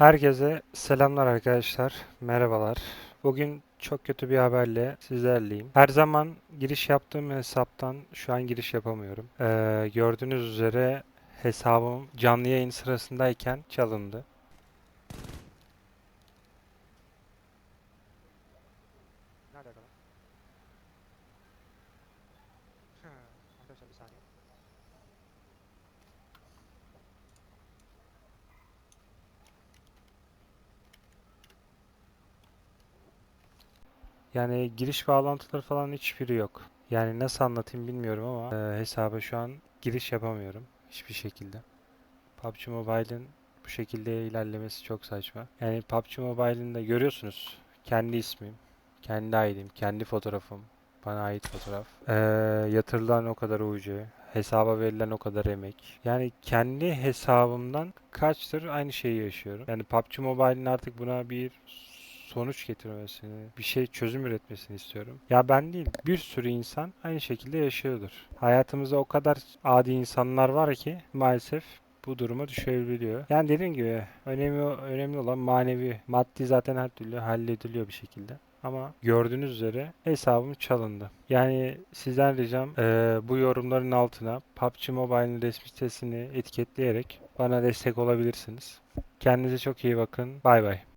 Herkese selamlar arkadaşlar. Merhabalar. Bugün çok kötü bir haberle sizlerleyim. Her zaman giriş yaptığım hesaptan şu an giriş yapamıyorum. Ee, gördüğünüz üzere hesabım canlı yayın sırasındayken çalındı. Nerede kadar? Arkadaşlar bir saniye. Yani giriş bağlantıları falan hiçbiri yok. Yani nasıl anlatayım bilmiyorum ama e, hesaba şu an giriş yapamıyorum hiçbir şekilde. PUBG Mobile'in bu şekilde ilerlemesi çok saçma. Yani PUBG Mobile'in de görüyorsunuz kendi ismim, kendi ID'm, kendi fotoğrafım, bana ait fotoğraf. E, yatırılan o kadar UC, hesaba verilen o kadar emek. Yani kendi hesabımdan kaçtır aynı şeyi yaşıyorum. Yani PUBG Mobile'in artık buna bir sonuç getirmesini, bir şey çözüm üretmesini istiyorum. Ya ben değil, bir sürü insan aynı şekilde yaşıyordur. Hayatımızda o kadar adi insanlar var ki maalesef bu duruma düşebiliyor. Yani dediğim gibi önemli önemli olan manevi, maddi zaten her türlü hallediliyor bir şekilde. Ama gördüğünüz üzere hesabım çalındı. Yani sizden ricam eee, bu yorumların altına PUBG Mobile'in resmi sitesini etiketleyerek bana destek olabilirsiniz. Kendinize çok iyi bakın. Bay bay.